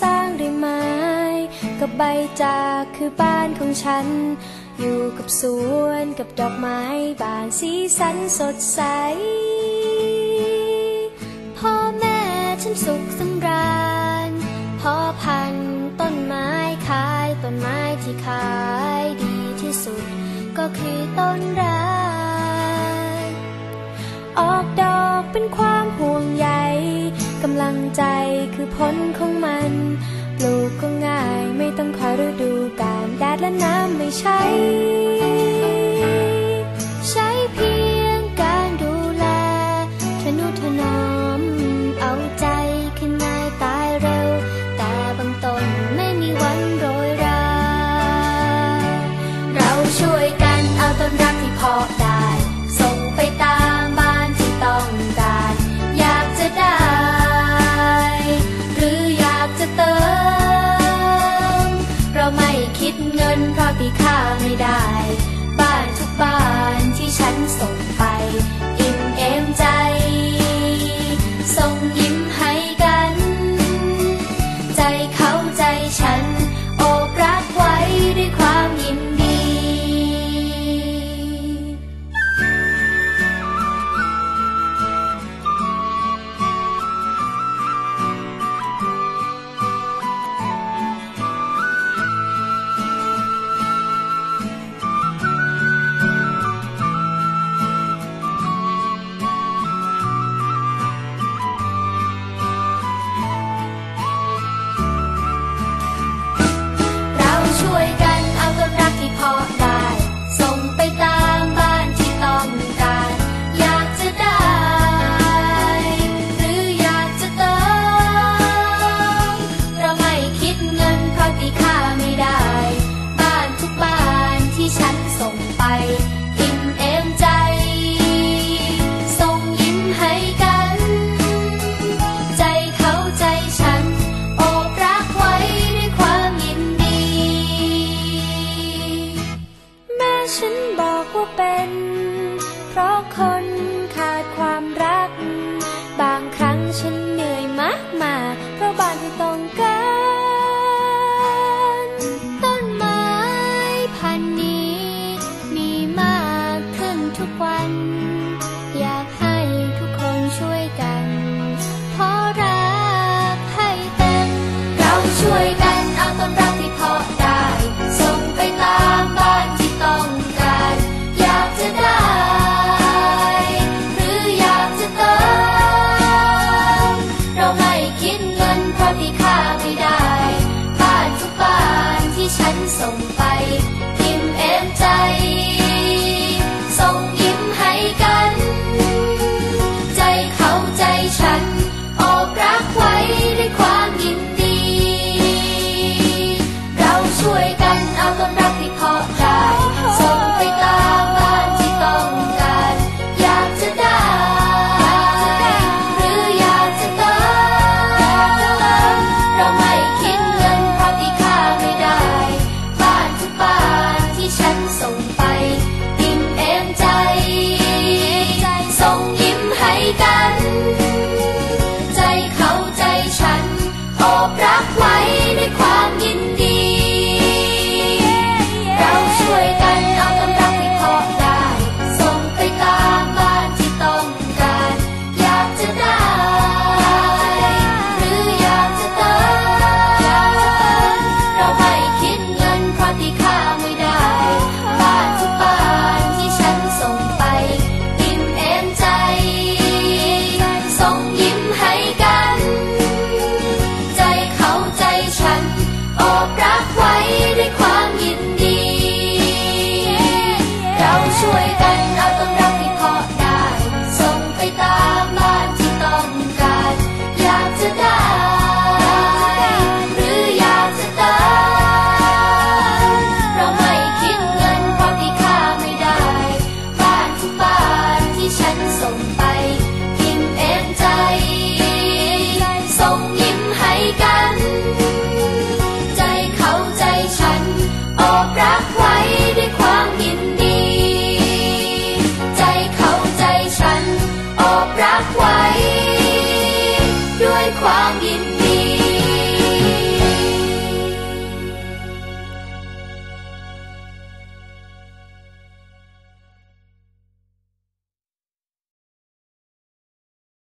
สร้างด้วยไม้กับใบจากคือบ้านของฉัน อยู่กับสวนกับดอกไม้บานสีสันสดใส พ่อแม่ฉันสุขสำราญพ่อพันต้นไม้ขายต้นไม้ที่ขายดีที่สุด ก็คือต้นรักออกดอกเป็นความห่วงใยกำลังใจคือผล และน้ำไม่ใช้ เป็น เพราะคน